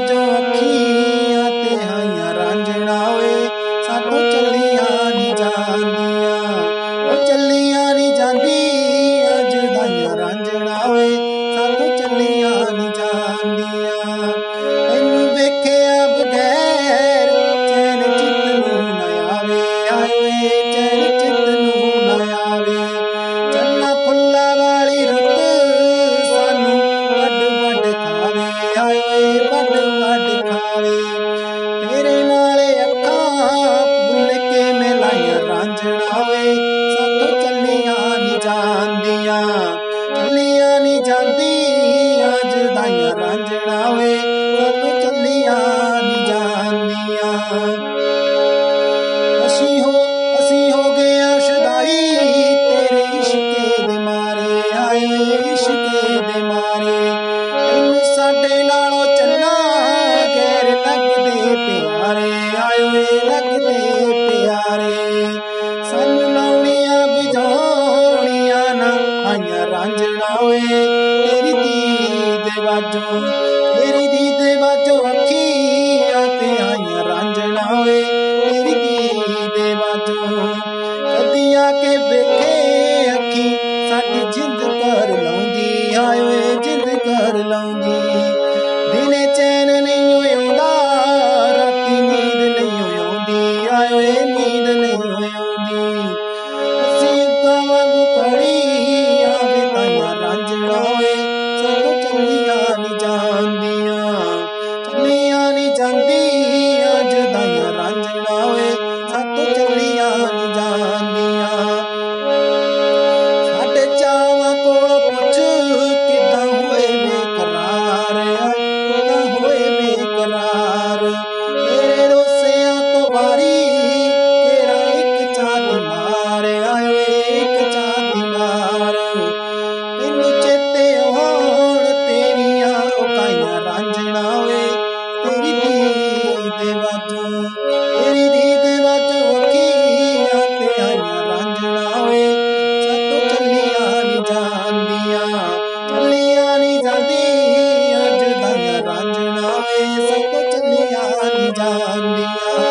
ਬਾਜੋਂ ਤੇ ਹਾਈਆਂ ਰਾਂਝਣਾ ਓਏ ਸਾਥੋਂ ਚੱਲੀਆਂ ਨਹੀਂ ਜਾਂਦੀਆਂ, ਉਹ ਚੱਲੀਆਂ ਨਹੀਂ ਜਾਂਦੀਆਂ ਜਦਾਈਆਂ ਰਾਂਝਣਾ ਓਏ ਸਾਥੋਂ ਚੱਲੀਆਂ ਨਹੀਂ ਜਾਂਦੀਆਂ। ਇਹਨੂੰ ਵੇਖਿਆ ਬਗੈਰ ਚੈਨ ਚਿੱਤ ਨੂੰ ਨਾ ਆਵੇ, ਆਏ ਚੈਨ ਆਏ ਓਏ ਵੱਡ ਵੱਡ ਖਾਵੇ ਤੇਰੇ ਨਾਲੇ ਅੱਖਾਂ ਭੁੱਲ ਕੇ ਮਿਲਾਈਆਂ ਰਾਂਝਣਾ ਵੇ ਸਾਥੋਂ ਚੱਲੀਆਂ ਨਹੀਂ ਜਾਂਦੀਆਂ ਚੱਲੀਆਂ ਨਹੀਂ ਜਾਂਦੀਆਂ ਜਦਾਈਆਂ ਰਾਂਝਣਾ ਵੇ ਸਾਡੇ ਨਾਲੋਂ ਚੰਨਾ ਗੈਰ ਲੱਗਦੇ ਪਿਆਰੇ ਆਏ ਓਏ ਲੱਗਦੇ ਪਿਆਰੇ। ਸਾਨੂੰ ਲਾਉਣੀਆਂ ਬੁਝਾਉਣੀਆਂ ਨਾ, ਆਈਆਂ ਰਾਂਝਣਾ ਓਏ ਤੇਰੀ ਦੀਦ ਵਾਜੋਂ, ਤੇਰੀ ਦੀਦ ਵਾਜੋਂ ਅੱਖੀਆਂ ਤੇ ਆਈਆਂ ਰਾਂਝਣਾ ਓਏ ਤੇਰੀ ਦੀਦ ਵਾਜੋਂ ਕਦੀ ਕੇ ਵੇਖੇ ਅੱਖੀ, ਸਾਡੀ चार्ज